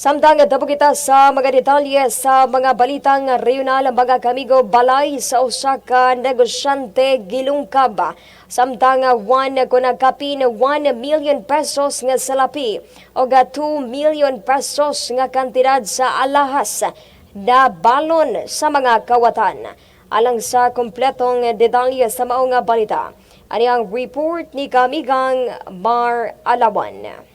Samtang dabo kita sa mga detalye sa mga balitang regional mga kamigo balay sa usa ka negosyante gilungkab. Samtang 1 kunagkapin 1 million pesos nga salapi o 2 million pesos nga kantidad sa alahas na balon sa mga kawatan. Alang sa kompletong detalye sa maong balita, ani ang report ni Kamigang Mar Alawan.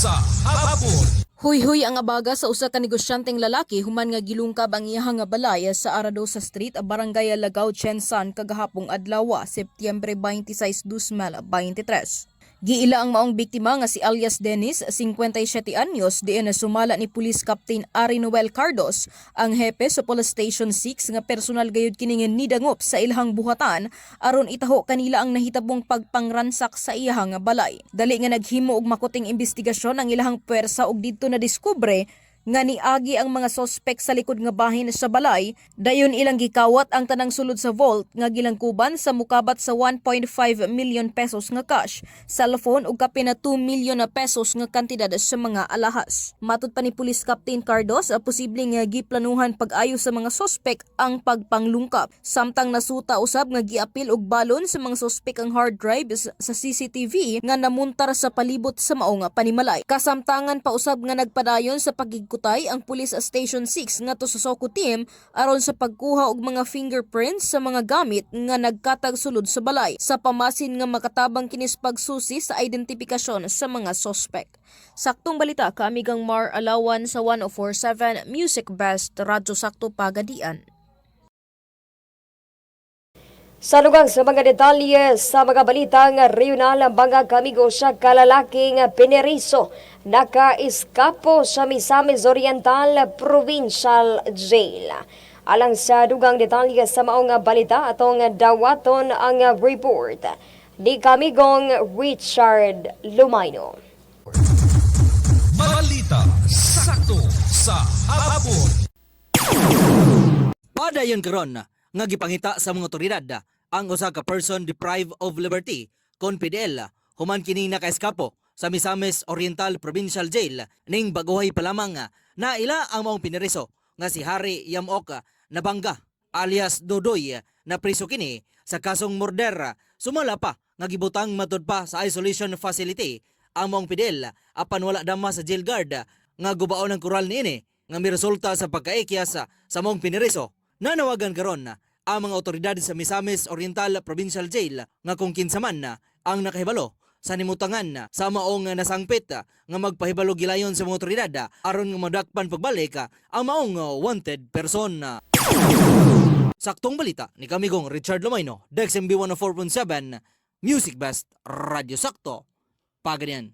Sa hapon. Huy-huy ang abaga sa usa ka negosyanteng lalaki human nga gilungkab ang iyahang nga balay sa Aradosa Street, Barangay Lagaw, Chensan kagahapong adlaw, Setyembre 26, 2023. Giila ang maong biktima nga si alias Dennis, 57 anyos, diin na sumala ni Police Captain Ari Noel Cardos, ang hepe sa Police Station 6 nga personal gayud kiningin nidangop sa ilhang buhatan aron itaho kanila ang nahitabong pagpangransak sa iyahang balay. Dali nga naghimo og makuting investigasyon ang ilahang puwersa og didto na diskubre nga niagi ang mga sospek sa likod nga bahin sa balay, dayon ilang gikawat ang tanang sulod sa vault nga gilangkuban sa mukabat sa 1.5 million pesos nga cash, cellphone ug kape na 2 million na pesos nga kantidad sa mga alahas. Matod pa ni Police Captain Cardos, posible nga giplanuhan pag-ayo sa mga sospek ang pagpanglungkap. Samtang nasuta usab nga giapil og balon sa mga sospek ang hard drive sa CCTV nga namuntar sa palibot sa mao nga panimalay. Kasamtangan pa usab nga nagpadayon sa pagigkutay ang Police Station 6 nga to sa Soko Team aron sa pagkuha og mga fingerprints sa mga gamit nga nagkatag sulod sa balay sa pamasin nga makatabang kinis pagsusi sa identifikasyon sa mga sospek. Saktong balita kamigang Mar Alawan sa 1047 Music Best Radyo Sakto Pagadian. Sa lugar sa mga detalye sa mga balitang regional ang mga kamigo sa kalalaking Pineriso nakaiskapo sa Misamis Oriental Provincial Jail. Alang sa dugang detalye sa maong balita atong dawaton ang report ni kamigong Richard Lumayno. Balita sakto sa hapon. Padayon karon nga gipangita sa mga otoridad ang usa ka person deprived of liberty kon PDL human kini nakaeskapo sa Misamis Oriental Provincial Jail ning baguhay pa lamang na ila ang maong piniriso nga si Harry Yamok Nabanga alias Dodoy na priso kini sa kasong murder. Sumala pa nga gibutang matud pa sa isolation facility ang maong PDL apan wala dama sa jail guard nga gubaon ng kural niini nga miresulta sa pagkaikyas sa maong piniriso Nanawagan karon ang mga otoridad sa Misamis Oriental Provincial Jail nga kung kinsaman na ang nakahibalo sa nimutangan sa maong nasangpit nga magpahibalo gilayon sa mga otoridad aron nga madakpan pagbalik ang maong wanted person. Saktong balita ni kamigong Richard Lomaino, DexMB 104.7, Music Best Radio Sakto. Pagadian.